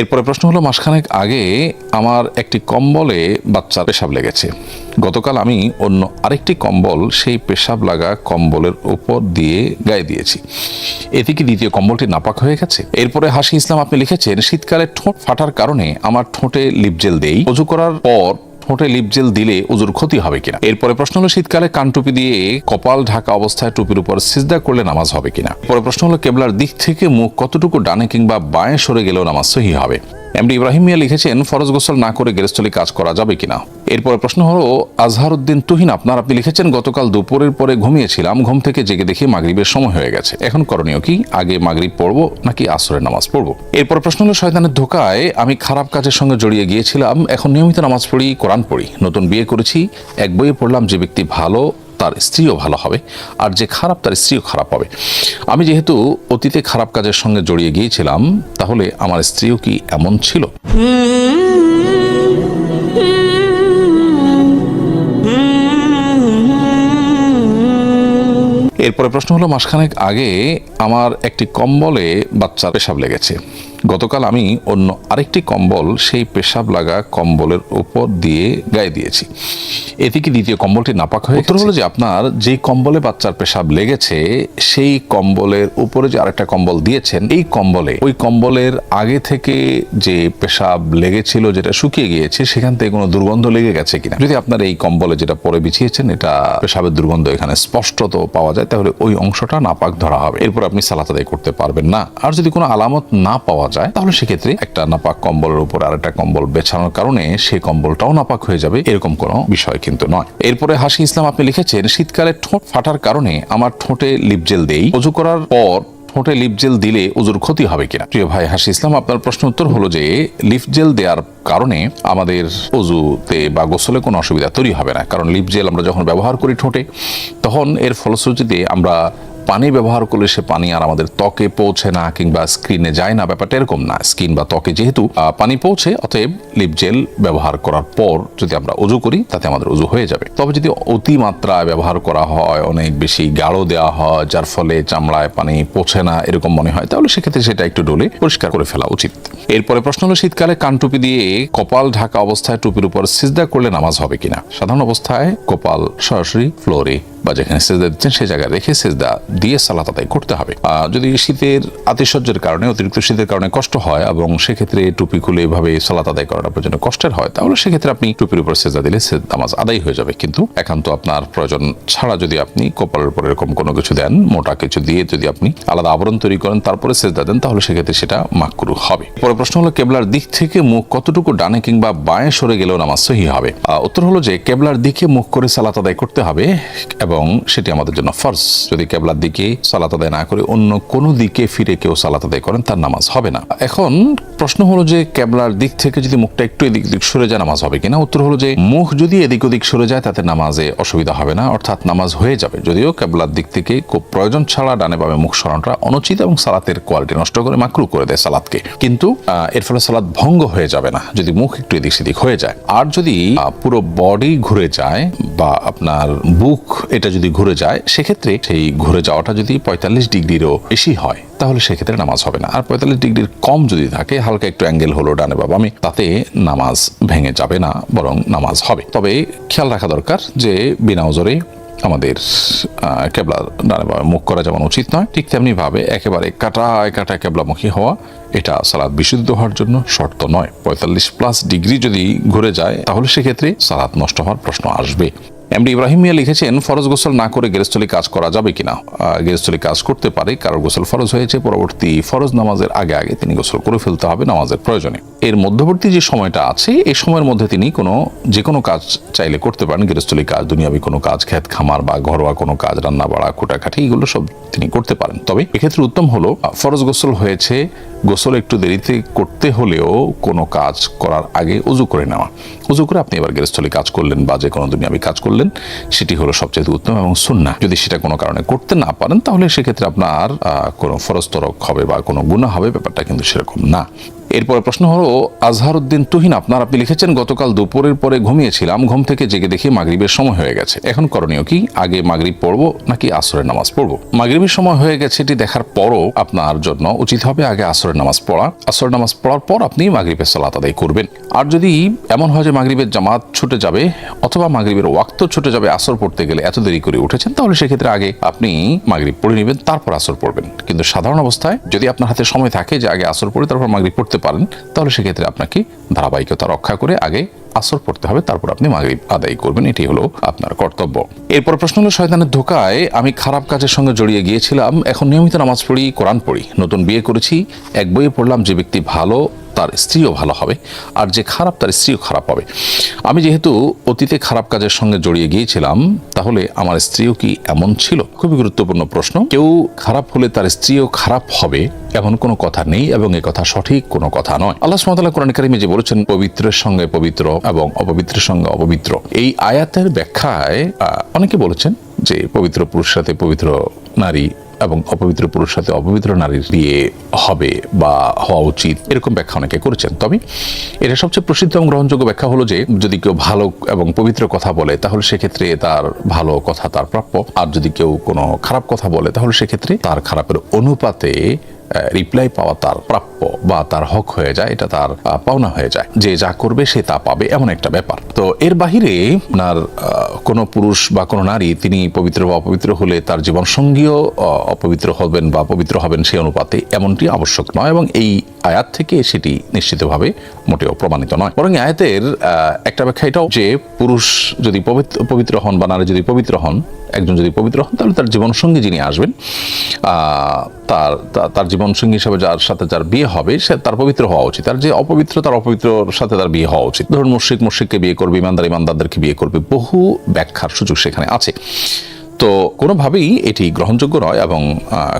এরপরে প্রশ্ন হলো, মাসখানেক আগে আমার একটি কম্বলে বাচ্চার পেশাব লেগেছে। গতকাল আমি অন্য আরেকটি কম্বল সেই পেশাব লাগা কম্বলের উপর দিয়ে গায়ে দিয়েছি। এতে কি দ্বিতীয় কম্বলটি নাপাক হয়ে গেছে? এরপরে হাসি ইসলাম আপনি লিখেছেন, শীতকালে ঠোঁট ফাটার কারণে আমার ঠোঁটে লিপজেল দেই। অজু করার পর ঠোঁটে লিপজেল দিলে উজুর ক্ষতি হবে কিনা? এরপরে প্রশ্ন হলো, শীতকালে কান টুপি দিয়ে কপাল ঢাকা অবস্থায় টুপির উপর সিজদা করলে নামাজ হবে কিনা? পরে প্রশ্ন হলো, কেবলার দিক থেকে মুখ কতটুকু ডানে কিংবা বাঁয়ে সরে গেলেও নামাজ সহি হবে? এমডি ইব্রাহিম মিয়া লিখেছেন, ফরজ গোসল না করে গেরস্থলি কাজ করা যাবে কিনা? এরপরে প্রশ্ন হলো, আজহারউদ্দিন তুহিন আপনার, আপনি লিখেছেন, গতকাল দুপুরের পরে ঘুমিয়েছিলাম, ঘুম থেকে জেগে দেখি মাগরিবের সময় হয়ে গেছে। এখন করণীয় কি, আগে মাগরিব পড়ব নাকি আসরের নামাজ পড়ব? এরপর প্রশ্ন হলো, শয়তানের ধোকায় আমি খারাপ কাজের সঙ্গে জড়িয়ে গিয়েছিলাম, এখন নিয়মিত নামাজ পড়ি, কোরআন পড়ি। নতুন বিয়ে করেছি, এক বইয়ে পড়লাম, যে ব্যক্তি ভালো তার স্ত্রীও ভালো হবে আর যে খারাপ তার স্ত্রীও খারাপ হবে। আমি যেহেতু অতীতে খারাপ কাজের সঙ্গে জড়িয়ে গিয়েছিলাম, তাহলে আমার স্ত্রীও কি এমন ছিল? এরপরে প্রশ্ন হলো, মাসখানেক আগে আমার একটি কম্বলে বাচ্চার পেশাব লেগেছে। গতকাল আমি অন্য আরেকটি কম্বল সেই পেশাব লাগা কম্বলের উপর দিয়ে গায়ে দিয়েছি। এতে কি দ্বিতীয় কম্বলটি নাপাক হয়ে উত্তর হলো যে আপনার যে কম্বলে বাচ্চার পেশাব লেগেছে সেই কম্বলের উপরে যে আরেকটা কম্বল দিয়েছেন এই কম্বলে ওই কম্বলের আগে থেকে যে পেশাব লেগেছিল যেটা শুকিয়ে গিয়েছে সেখান থেকে কোনো দুর্গন্ধ লেগে গেছে কিনা? যদি আপনার এই কম্বলে যেটা পরে বিছিয়েছেন এটা পেশাবের দুর্গন্ধ এখানে স্পষ্টত পাওয়া যায় তাহলে ওই অংশটা নাপাক ধরা হবে। এরপর আপনি সালাত আদায় করতে পারবেন না। আর যদি কোনো আলামত না পাওয়া যায়, তাহলে সেক্ষেত্রে একটা নাপাক কম্বলের উপর আর একটা কম্বল বেছানোর কারণে সেই কম্বলটাও নাপাক হয়ে যাবে, এরকম কোনো বিষয় কিন্তু নয়। এরপরে হাসি ইসলাম আপনি লিখেছেন, শীতকালে ঠোঁট ফাটার কারণে আমার ঠোঁটে লিপজেল দেই। অজু করার পর ঠোঁটে লিপ জেল দিলে উজুর ক্ষতি হবে কিনা? প্রিয় ভাই, হাসি ইসলাম, আপনার প্রশ্ন উত্তর হলো যে, লিপ জেল দেওয়ার কারণে আমাদের অজুতে বা গোসলে কোনো অসুবিধা তৈরি হবে না। কারণ লিপ জেল আমরা যখন ব্যবহার করি ঠোঁটে, তখন এর ফলশ্রুতিতে আমরা পানি ব্যবহার করলে সে পানি আর আমাদের ত্বকে পৌঁছে না কিংবা স্ক্রিনে যায় না। ব্যাপারটা এরকম না। স্কিন বা ত্বকে যেহেতু পানি পৌঁছে, অতএব লিপ জেল ব্যবহার করার পর যদি আমরা উজু করি, তাতে আমাদের উজু হয়ে যাবে। তবে যদি অতিমাত্রায় ব্যবহার করা হয়, অনেক বেশি গাঢ় দেওয়া হয়, যার ফলে চামড়ায় পানি পৌঁছে না, এরকম মনে হয়, তাহলে সেক্ষেত্রে সেটা একটু ডলে পরিষ্কার করে ফেলা উচিত। এরপরে প্রশ্ন হলো, শীতকালে কান টুপি দিয়ে কপাল ঢাকা অবস্থায় টুপির উপর সিজদা করলে নামাজ হবে কিনা? সাধারণ অবস্থায় কপাল সরাসরি ফ্লোরে বা যেখানে সেজদা দিচ্ছেন সেই জায়গায় রেখে সেজদা দিয়ে সালাত আদায় করতে হবে। যদি শীতের আতিশয্যের কারণে, অতিরিক্ত শীতের কারণে কষ্ট হয় এবং সেক্ষেত্রে টুপি খুলে এভাবে সালাত আদায় করাটা জন্য কষ্টের হয়, তাহলে সেক্ষেত্রে আপনি টুপির উপর সেজদা দিলে নামাজ আদায় হয়ে যাবে। কিন্তু একান্ত আপনার প্রয়োজন ছাড়া যদি আপনি কপালের উপর এরকম কোনো কিছু দেন, মোটা কিছু দিয়ে যদি আপনি আলাদা আবরণ তৈরি করেন, তারপরে সেজদা দেন, তাহলে সেক্ষেত্রে সেটা মাকরু হবে। পরে প্রশ্ন হলো, কেবলার দিক থেকে মুখ কতটুকু ডানে কিংবা বাঁয়ে সরে গেলেও নামাজ সহি হবে? উত্তর হলো যে, কেবলার দিকে মুখ করে সালাত আদায় করতে হবে এবং সেটি আমাদের জন্য ফরজ। যদি কেবলার দিকে সালাত আদায় না করে অন্য কোনো দিকে ফিরে কেউ সালাত আদায় করেন, তার নামাজ হবে না। এখন প্রশ্ন হলো যে, কেবলার দিক থেকে যদি মুখটা একটু এদিক দিক সরে যায়, নামাজ হবে কিনা? উত্তর হলো যে, মুখ যদি এদিক ওদিক সরে যায়, তাতে নামাজে অসুবিধা হবে না, অর্থাৎ নামাজ হয়ে যাবে। যদিও কেবলার দিক থেকে খুব প্রয়োজন ছাড়া ডানে বামে মুখ সরানোটা অনুচিত এবং সালাতের কোয়ালিটি নষ্ট করে মাকরু করে দেয় সালাদকে কিন্তু এর ফলে সালাদ ভঙ্গ হয়ে যাবে না, যদি মুখ একটু এদিক সেদিক হয়ে যায়। আর যদি পুরো বডি ঘুরে যায় বা আপনার বুক এটা যদি ঘুরে যায়, সেক্ষেত্রে সেই ঘুরে যাওয়াটা যদি পঁয়তাল্লিশ ডিগ্রিরও বেশি হয়, তাহলে সেক্ষেত্রে নামাজ হবে না। আর পঁয়তাল্লিশ ডিগ্রির কম যদি থাকে, হালকা একটু অ্যাঙ্গেল হলো ডানে বাবা আমি তাতে নামাজ ভেঙে যাবে না, বরং নামাজ হবে। তবে খেয়াল রাখা দরকার যে বিনা ওজরে আমাদের কেবলা ডানে বামে মুখ করা যেমন উচিত নয়। ঠিক তেমনি ভাবে একেবারে কাটায় কাটায় কেবলামুখী হওয়া এটা সালাদ বিশুদ্ধ হওয়ার জন্য শর্ত নয়। পঁয়তাল্লিশ প্লাস ডিগ্রি যদি ঘুরে যায়, তাহলে সেক্ষেত্রে সালাদ নষ্ট হওয়ার প্রশ্ন আসবে। এমডি ইব্রাহিম মিয়া লিখেছেন, ফরজ গোসল না করে গেরস্থলি কাজ করা যাবে কিনা? গেরস্থলি কাজ করতে পারে কারোর গোসল ফরজ হয়েছে, পরবর্তী ফরজ নামাজের আগে আগে তিনি গোসল করে ফেলতে হবে নামাজের প্রয়োজনে। এর মধ্যবর্তী যে সময়টা আছে এই সময়ের মধ্যে তিনি কোনো, যে কোনো কাজ চাইলে করতে পারেন গৃহস্থলী কাজ, দুনিয়াবি কোনো কাজ, ক্ষেত খামার বা ঘরোয়া কোনো কাজ, রান্না বাড়া কুটাকাটি এগুলো সব তিনি করতে পারেন। তবে এক্ষেত্রে উত্তম হলো ফরজ গোসল হয়েছে, গোসল একটু দেরিতে করতে হলেও কোনো কাজ করার আগে উজু করে নেওয়া। উজু করে আপনি এবার গৃহস্থলী কাজ করলেন বা যে কোনো দুনিয়াবি কাজ করলেন সেটি হলো সবচেয়ে উত্তম এবং সুন্না যদি সেটা কোনো কারণে করতে না পারেন, তাহলে সেক্ষেত্রে আপনার কোনো ফরজ তরক হবে বা কোনো গুণা হবে, ব্যাপারটা কিন্তু সেরকম না। এরপরে প্রশ্ন হলো, আজহারউদ্দিন তুহিন আপনার, আপনি লিখেছেন, গতকাল দুপুরের পরে ঘুমিয়েছিলাম, ঘুম থেকে জেগে দেখি মাগরিবের সময় হয়ে গেছে। এখন করণীয় কি? আগে মাগরিব পড়ব নাকি আসরের নামাজ পড়ব? মাগরিবের সময় হয়ে গেছে এটি দেখার পরও আপনার জন্য উচিত হবে আগে আসরের নামাজ পড়া। আসরের নামাজ পড়ার পর আপনি মাগরিবের সালাত আদায় করবেন। আর যদি এমন হয় যে মাগরিবের জামাত ছুটে যাবে, অথবা মাগরিবের ওয়াক্ত ছুটে যাবে আসর পড়তে গেলে এত দেরি করে উঠেছেন, তাহলে সেক্ষেত্রে আগে আপনি মাগরিব পড়ে নেবেন, তারপর আসর পড়বেন। কিন্তু সাধারণ অবস্থায় যদি আপনার হাতে সময় থাকে যে আগে আসর পড়ে, তারপর মাগরিব পড়তে পারেন, তাহলে সেক্ষেত্রে আপনাকে ধারাবাহিকতা রক্ষা করে আগে আসর পড়তে হবে, তারপর আপনি মাগরিব আদায় করবেন, এটি হলো আপনার কর্তব্য। এরপর প্রশ্ন হলো, শয়তানের ধোকায় আমি খারাপ কাজের সঙ্গে জড়িয়ে গিয়েছিলাম, এখন নিয়মিত নামাজ পড়ি, কোরআন পড়ি। নতুন বিয়ে করেছি, এক বইয়ে পড়লাম, যে ব্যক্তি ভালো তার স্ত্রীও ভালো হবে, আর যে খারাপ তার স্ত্রীও খারাপ হবে আমি যেহেতু অতীতে খারাপ কাজের সঙ্গে জড়িয়ে গিয়েছিলাম, তাহলে আমার স্ত্রীও কি এমন ছিল? খুবই গুরুত্বপূর্ণ প্রশ্ন। কেউ খারাপ হলে তার স্ত্রীও খারাপ হবে এমন কোনো কথা নেই এবং এ কথা সঠিক কোনো কথা নয়। আল্লাহ সুবহানাহু কোরআন কারিমে যে বলেছেন, পবিত্রের সঙ্গে পবিত্র এবং অপবিত্রের সঙ্গে অপবিত্র। এই আয়াতের ব্যাখ্যায় অনেকে বলেছেন যে পবিত্র পুরুষ সাথে পবিত্র নারী এবং অপবিত্র পুরুষ সাথে অপবিত্র নারীর বিয়ে হবে বা হওয়া উচিত, এরকম ব্যাখ্যা অনেকে করেছেন। তবে এটা সবচেয়ে প্রসিদ্ধ এবং গ্রহণযোগ্য ব্যাখ্যা হলো যে, যদি কেউ ভালো এবং পবিত্র কথা বলে, তাহলে সেক্ষেত্রে তার ভালো কথা তার প্রাপ্য। আর যদি কেউ কোনো খারাপ কথা বলে, তাহলে সেক্ষেত্রে তার খারাপের অনুপাতে রিপ্লাই পাওয়া তার প্রাপ্য বা তার হক হয়ে যায়, এটা তার পাওনা হয়ে যায়। যে যা করবে সে তা পাবে, এমন একটা ব্যাপার। তো এর বাহিরে আপনার কোনো পুরুষ বা কোনো নারী তিনি পবিত্র বা অপবিত্র হলে তার জীবন সঙ্গীও অপবিত্র হবেন বা পবিত্র হবেন সেই অনুপাতে, এমনটি আবশ্যক নয় এবং এই আয়াত থেকে সেটি নিশ্চিতভাবে মোটেও প্রমাণিত নয়। বরং আয়াতের একটা ব্যাখ্যা এটাও যে পুরুষ যদি পবিত্র হন বা নারী যদি পবিত্র হন একজন যদি পবিত্র হন, তাহলে তার জীবনসঙ্গী যিনি আসবেন তার তার জীবনসঙ্গী হিসাবে যার সাথে যার বিয়ে হবে, সে তার পবিত্র হওয়া উচিত। আর যে অপবিত্র, তার অপবিত্র সাথে তার বিয়ে হওয়া উচিত। ধরুন মুর্শিক মুর্শিককে বিয়ে করবে, ইমানদার ইমানদারদেরকে বিয়ে করবে, বহু ব্যাখ্যার সুযোগ সেখানে আছে। তো কোনোভাবেই এটি গ্রহণযোগ্য নয় এবং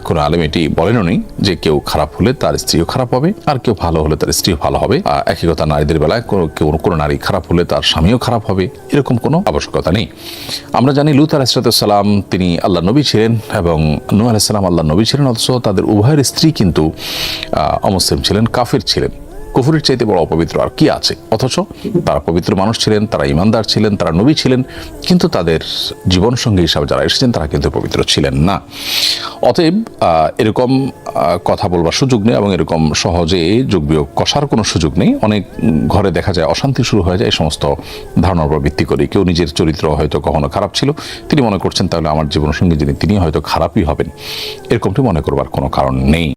কোনো আলেম এটি বলেনও নেই যে কেউ খারাপ হলে তার স্ত্রীও খারাপ হবে, আর কেউ ভালো হলে তার স্ত্রীও ভালো হবে। একই কথা নারীদের বেলায় কেউ, কোনো নারী খারাপ হলে তার স্বামীও খারাপ হবে, এরকম কোনো আবশ্যকতা নেই। আমরা জানি লুত আলাইসালাম তিনি আল্লাহ নবী ছিলেন এবং নূ আলাইসালাম আল্লাহ নবী ছিলেন, অথচ তাদের উভয়ের স্ত্রী কিন্তু অমুসলিম ছিলেন, কাফির ছিলেন। কুফুরের চাইতে বড় অপবিত্র আর কি আছে? অথচ তারা পবিত্র মানুষ ছিলেন, তারা ইমানদার ছিলেন, তারা নবী ছিলেন, কিন্তু তাদের জীবন সঙ্গী হিসাবে যারা এসেছেন, তারা কিন্তু পবিত্র ছিলেন না। অতএব এরকম কথা বলবার সুযোগ নেই এবং এরকম সহজে যোগ বিয়োগ কষার কোনো সুযোগ নেই। অনেক ঘরে দেখা যায় অশান্তি শুরু হয়ে যায়, এই সমস্ত ধারণার উপর ভিত্তি করে কেউ নিজের চরিত্র হয়তো কখনো খারাপ ছিল, তিনি মনে করছেন তাহলে আমার জীবনসঙ্গী যিনি তিনি হয়তো খারাপই হবেন। এরকমটি মনে করবার কোনো কারণ নেই।